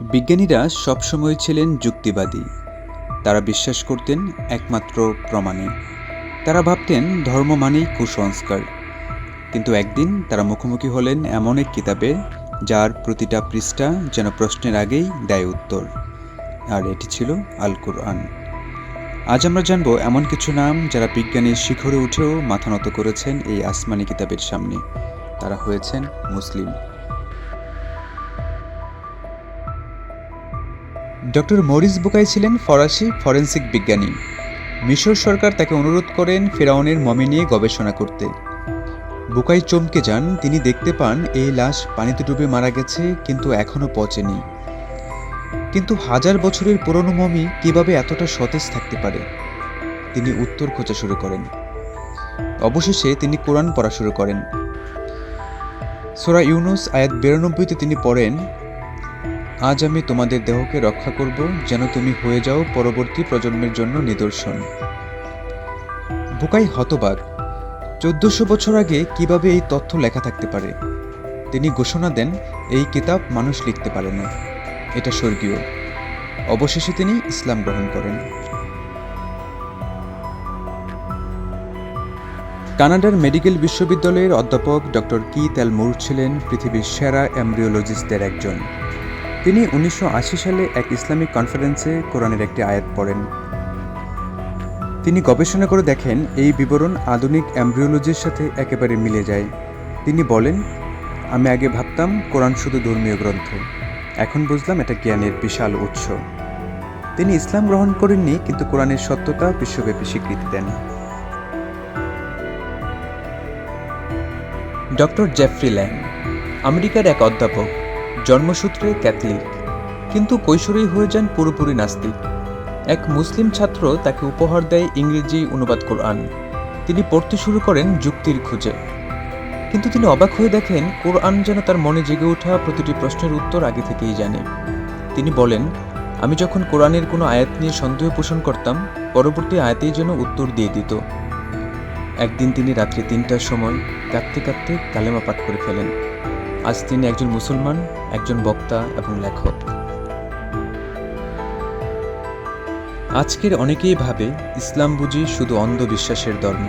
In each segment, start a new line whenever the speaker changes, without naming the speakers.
বিজ্ঞানীরা সবসময় ছিলেন যুক্তিবাদী। তারা বিশ্বাস করতেন একমাত্র প্রমাণে। তারা ভাবতেন ধর্ম মানেই কুসংস্কার। কিন্তু একদিন তারা মুখোমুখি হলেন এমন এক কিতাবে, যার প্রতিটা পৃষ্ঠা যেন প্রশ্নের আগেই দেয় উত্তর। আর এটি ছিল আল কুরআন। আজ আমরা জানব এমন কিছু নাম যারা বিজ্ঞানের শিখরে উঠেও মাথা নত করেছেন এই আসমানি কিতাবের সামনে। তারা হয়েছেন মুসলিম। ডক্টর মরিস বুকাই ছিলেন ফরাসি ফরেন্সিক বিজ্ঞানী। মিশর সরকার তাকে অনুরোধ করেন ফেরাউনের মমি নিয়ে গবেষণা করতে। বুকাই চমকে যান, তিনি দেখতে পান এই লাশ পানিতে ডুবে মারা গেছে, কিন্তু এখনও পচেনি। কিন্তু হাজার বছরের পুরনো মমি কীভাবে এতটা সতেজ থাকতে পারে? তিনি উত্তর খোঁজা শুরু করেন। অবশেষে তিনি কোরআন পড়া শুরু করেন। সোরা ইউনুস আয়াত বিরানব্বইতে তিনি পড়েন আজ আমি তোমাদের দেহকে রক্ষা করব, যেন তুমি হয়ে যাও পরবর্তী প্রজন্মের জন্য নিদর্শন। বুকাই হতবাক, চোদ্দশো বছর আগে কীভাবে এই তথ্য লেখা থাকতে পারে? তিনি ঘোষণা দেন, এই কিতাব মানুষ লিখতে পারে না। এটা স্বর্গীয়। অবশেষে তিনি ইসলাম গ্রহণ করেন। কানাডার মেডিকেল বিশ্ববিদ্যালয়ের অধ্যাপক ডক্টর কি তেলমুর ছিলেন পৃথিবীর সেরা এমব্রিওলজিস্টদের একজন। তিনি উনিশশো আশি সালে এক ইসলামিক কনফারেন্সে কোরআনের একটি আয়াত পড়েন। তিনি গবেষণা করে দেখেন, এই বিবরণ আধুনিক অ্যাম্ব্রিওলজির সাথে একেবারে মিলে যায়। তিনি বলেন, আমি আগে ভাবতাম কোরআন শুধু ধর্মীয় গ্রন্থ। এখন বুঝলাম এটা জ্ঞানের বিশাল উৎস। তিনি ইসলাম গ্রহণ করেননি, কিন্তু কোরআনের সত্যতা বিশ্বব্যাপী স্বীকৃতি দেন। ডক্টর জেফ্রি ল্যাং, আমেরিকার এক অধ্যাপক জন্মসূত্রে ক্যাথলিক, কিন্তু কৈশোরেই হয়ে যান পুরোপুরি নাস্তিক। এক মুসলিম ছাত্র তাকে উপহার দেয় ইংরেজি অনুবাদ কোরআন। তিনি পড়তে শুরু করেন যুক্তির খুঁজে। কিন্তু তিনি অবাক হয়ে দেখেন, কোরআন যেন তার মনে জেগে ওঠা প্রতিটি প্রশ্নের উত্তর আগে থেকেই জানে। তিনি বলেন, আমি যখন কোরআনের কোনো আয়াত নিয়ে সন্দেহ পোষণ করতাম, পরবর্তী আয়াতেই যেন উত্তর দিয়ে দিত। একদিন তিনি রাত্রি তিনটার সময় কাঁদতে কাঁদতে কালেমা পাঠ করে ফেলেন। আজ তিনি একজন মুসলমান, একজন বক্তা এবং লেখক। আজকের অনেকেই ভাবে ইসলাম বুঝি শুধু অন্ধবিশ্বাসের ধর্ম।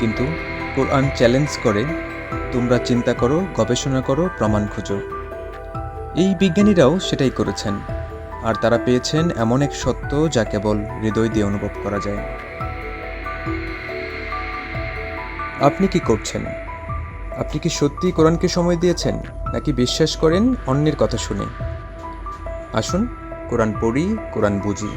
কিন্তু কোরআন চ্যালেঞ্জ করে, তোমরা চিন্তা করো, গবেষণা করো, প্রমাণ খুঁজো। এই বিজ্ঞানীরাও সেটাই করেছেন, আর তারা পেয়েছেন এমন এক সত্য যা কেবল হৃদয় দিয়ে অনুভব করা যায়। আপনি কি করছেন? আপনি কি সত্যি কোরআনকে সময় দিয়েছেন, নাকি বিশ্বাস করেন অন্যের কথা শুনে? আসুন, কোরআন পড়ি, কোরআন বুঝি।